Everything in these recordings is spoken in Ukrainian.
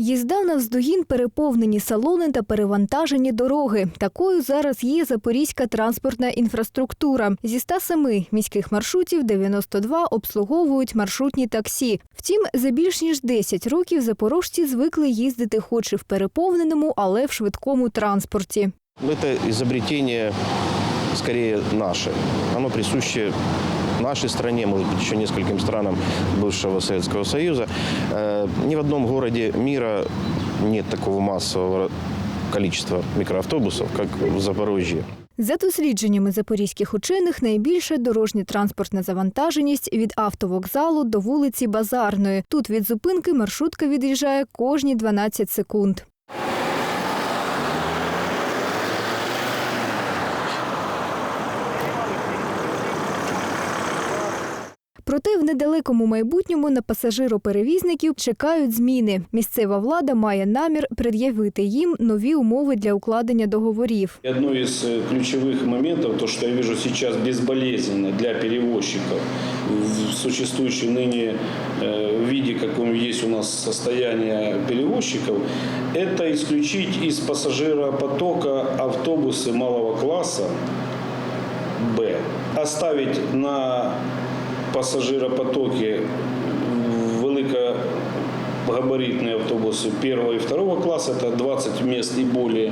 Їзда навздогін переповнені салони та перевантажені дороги. Такою зараз є запорізька транспортна інфраструктура. Зі 107 міських маршрутів 92 обслуговують маршрутні таксі. Втім, за більш ніж 10 років запорожці звикли їздити хоч і в переповненому, але в швидкому транспорті. Это изобретение скорее наше. Оно присуще нашей стране, может быть, еще нескольким странам бывшего Советского Союза. Э, Ни в одном городе мира нет такого массового количества микроавтобусов, как в Запорожье. За дослідженнями запорізьких учених, найбільша дорожня транспортна завантаженість від автовокзалу до вулиці Базарної. Тут від зупинки маршрутка від'їжджає кожні 12 секунд. Проте в недалекому майбутньому на пасажироперевізників чекають зміни. Місцева влада має намір пред'явити їм нові умови для укладення договорів. И Одно из э, ключевых моментов, то, что я вижу сейчас безболезненно для перевозчиков в существующем ныне э, виде, каком есть у нас состояние перевозчиков, это исключить из пассажиропотока автобусы малого класса Б, оставить на пассажиропотоке великогабаритные автобусы первого и второго класса, это 20 мест и более,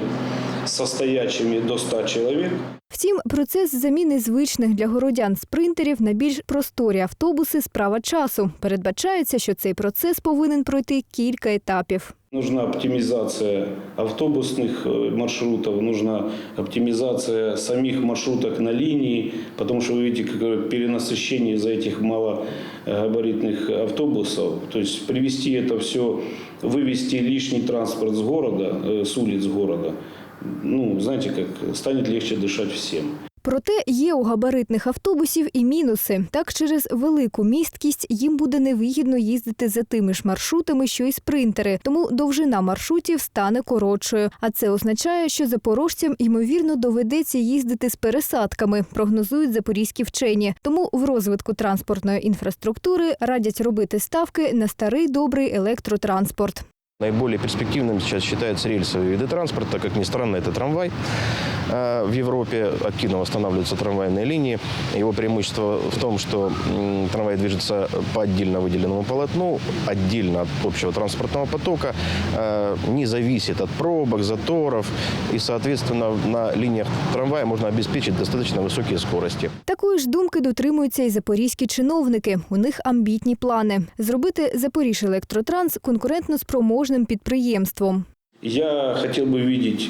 со стоячими до 100 человек. Втім, процес заміни звичних для городян спринтерів на більш просторі автобуси справа часу. Передбачається, що цей процес повинен пройти кілька етапів. Нужна оптимизация автобусных э, маршрутов, нужна оптимизация самих маршруток на линии, потому что вы видите, какое перенасыщение из-за этих малогабаритных автобусов. То есть привести это все, вывести лишний транспорт с города, э, с улиц города, ну, знаете, как станет легче дышать всем. Проте є у габаритних автобусів і мінуси. Так, через велику місткість їм буде невигідно їздити за тими ж маршрутами, що й спринтери, тому довжина маршрутів стане коротшою. А це означає, що запорожцям ймовірно доведеться їздити з пересадками, прогнозують запорізькі вчені. Тому в розвитку транспортної інфраструктури радять робити ставки на старий добрий електротранспорт. Наиболее перспективным сейчас считаются рельсовые виды транспорта. Как ни странно, это трамвай. Э, В Европе активно восстанавливаются трамвайные линии. Его преимущество в том, что м, трамвай движется по отдельно выделенному полотну, отдельно от общего транспортного потока, э, не зависит от пробок, заторов. И, соответственно, на линиях трамвая можно обеспечить достаточно высокие скорости. Такої ж думки дотримуються і запорізькі чиновники. У них амбітні плани зробити Запоріж електротранс конкурентно спроможним підприємством. Я хотел бы видеть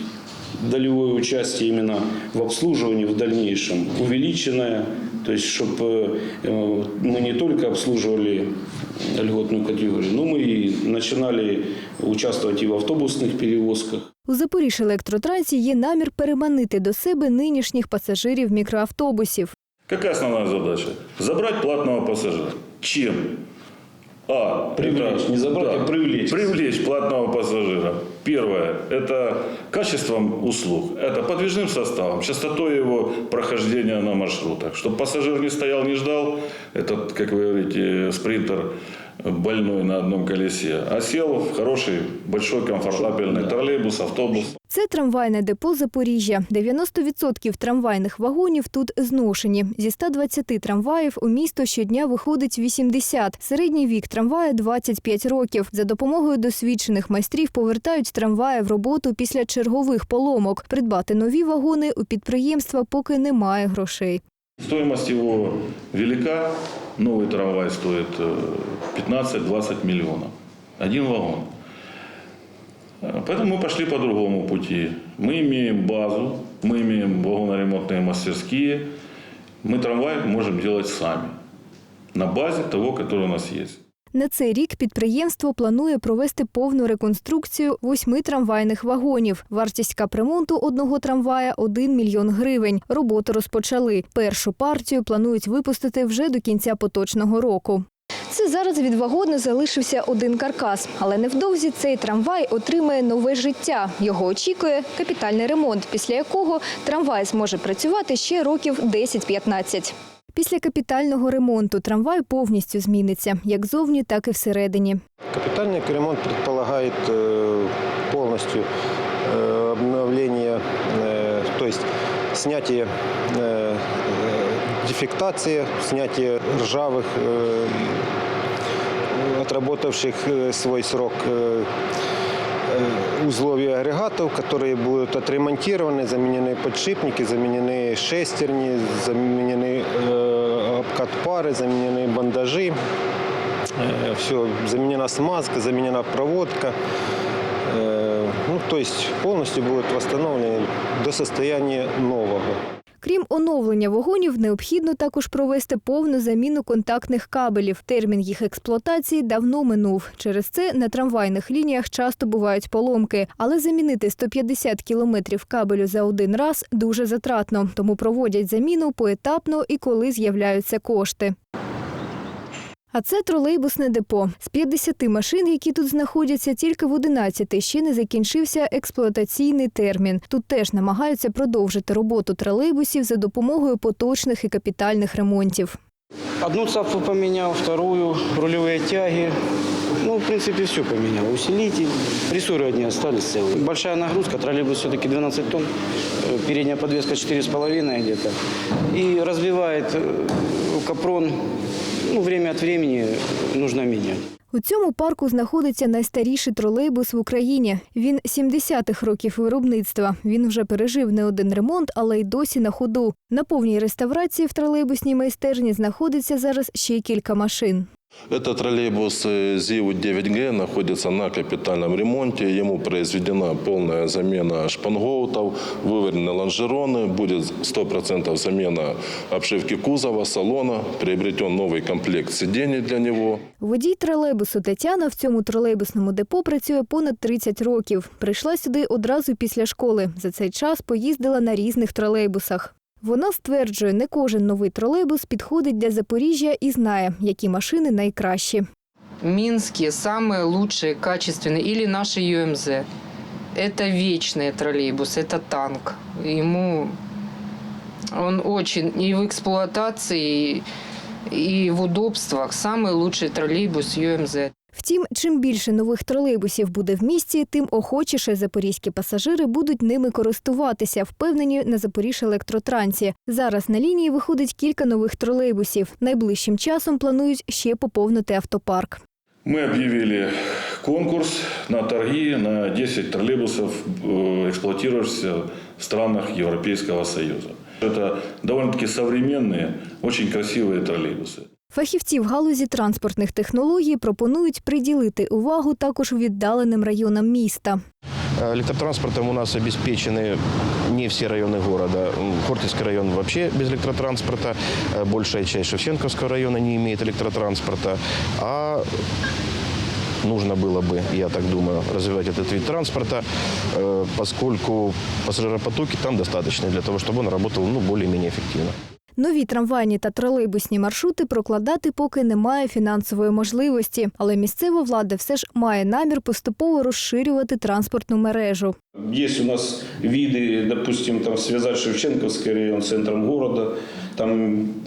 долевое участие именно в обслуживании в дальнейшем увеличенное, то есть чтобы мы не только обслуживали льготную категорию, но мы и начинали участвовать и в автобусных перевозках. У Запоріж електротрансі є намір переманити до себе нинішніх пасажирів мікроавтобусів. Какая основная задача? Забрать платного пассажира. Чем? А. Привлечь, это- не забрать, а привлечь. Привлечь платного пассажира. Первое – это качеством услуг, это подвижным составом, частотой его прохождения на маршрутах. Чтобы пассажир не стоял, не ждал, этот, как вы говорите, спринтер больной на одном колесе, а сел в хороший, большой, комфортабельный троллейбус, автобус. Це трамвайне депо Запоріжжя. 90% трамвайних вагонів тут зношені. Зі 120 трамваїв у місто щодня виходить 80. Середній вік трамвая 25 років. За допомогою досвідчених майстрів повертають трамваї в роботу після чергових поломок. Придбати нові вагони у підприємства поки немає грошей. Стоимость его велика. Новый трамвай стоит э, 15-20 миллионов. Один вагон. Э, Поэтому мы пошли по другому пути. Мы имеем базу, мы имеем вагоноремонтные мастерские. Мы трамвай можем делать сами. На базе того, который у нас есть. На цей рік підприємство планує провести повну реконструкцію восьми трамвайних вагонів. Вартість капремонту одного трамвая – 1 мільйон гривень. Роботу розпочали. Першу партію планують випустити вже до кінця поточного року. Це зараз від вагону залишився один каркас, але невдовзі цей трамвай отримає нове життя. Його очікує капітальний ремонт, після якого трамвай зможе працювати ще років 10-15. Після капітального ремонту трамвай повністю зміниться, як зовні, так і всередині. Капитальный ремонт предполагает э, полностью э, обновление, э, то есть снятие э, э, дефектации, снятие ржавых, э, отработавших э, свой срок э, э, узлов и агрегатов, которые будут отремонтированы, заменены подшипники, заменены шестерни, заменены э, обкат пары, заменены бандажи. Все, заменена смазка, заменена проводка. Э, Ну, то есть полностью будет восстановлено до состояния нового. Крім оновлення вагонів, необхідно також провести повну заміну контактних кабелів. Термін їх експлуатації давно минув. Через це на трамвайних лініях часто бувають поломки, але замінити 150 кілометрів кабелю за один раз дуже затратно, тому проводять заміну поетапно і коли з'являються кошти. А це тролейбусне депо. З 50 машин, які тут знаходяться, тільки в 11 ще не закінчився експлуатаційний термін. Тут теж намагаються продовжити роботу тролейбусів за допомогою поточних і капітальних ремонтів. Одну цапфу поменял, вторую, рулевые тяги. Ну, в принципе, все поменял. Усилитель, рессоры одни остались целые. Большая нагрузка, троллейбус все-таки 12 тонн, э, передняя подвеска 4,5 где-то. И разбивает э, капрон. Ну, время от времени нужно менять. У цьому парку знаходиться найстаріший тролейбус в Україні. Він 70-х років виробництва. Він вже пережив не один ремонт, але й досі на ходу. На повній реставрації в тролейбусній майстерні знаходиться зараз ще кілька машин. Это троллейбус э, ЗИУ-9Г находится на капитальном ремонте. Ему произведена полная замена шпангоутов, выверены лонжероны, будет 100% замена обшивки кузова, салона, приобретен новый комплект сидений для него. Водій тролейбусу Тетяна в цьому тролейбусному депо працює понад 30 років. Прийшла сюди одразу після школи. За цей час поїздила на різних тролейбусах. Вона стверджує, не кожен новий тролейбус підходить для Запоріжжя і знає, які машини найкращі. Минские самые лучшие, качественные, или наши ЮМЗ. Это вечный троллейбус, это танк. Ему он очень и в эксплуатации, и в удобствах самый лучший троллейбус ЮМЗ. Втім, чим більше нових тролейбусів буде в місті, тим охочіше запорізькі пасажири будуть ними користуватися, впевнені на Запоріж електротрансі. Зараз на лінії виходить кілька нових тролейбусів. Найближчим часом планують ще поповнити автопарк. Мы объявили конкурс на торги на 10 троллейбусов, э, эксплуатирующихся в странах Европейского Союза. Это довольно-таки современные, очень красивые троллейбусы. Фахівці в галузі транспортних технологій пропонують приділити увагу також віддаленим районам міста. Электротранспортом у нас обеспечены не все районы города. М, Хортицкий район вообще без электротранспорта. Э, Большая часть Шевченковского района не имеет электротранспорта. А нужно было бы, я так думаю, развивать этот вид транспорта, э, поскольку пассажиропотоки там достаточно для того, чтобы он работал ну, более-менее эффективно. Нові трамвайні та тролейбусні маршрути прокладати поки немає фінансової можливості, але місцева влада все ж має намір поступово розширювати транспортну мережу. Есть у нас виды, допустим, там связать Шевченковский район с центром города. Там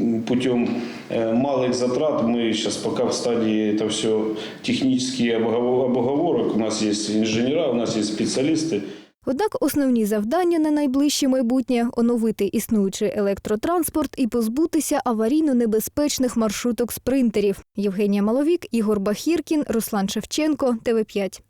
м, путем э, малых затрат мы сейчас пока в стадии это все технические обговор- обговорок. У нас есть инженера, у нас есть специалисты. Однак основні завдання на найближче майбутнє оновити існуючий електротранспорт і позбутися аварійно небезпечних маршруток спринтерів. Євгенія Маловік, Ігор Бахіркін, Руслан Шевченко, ТВ 5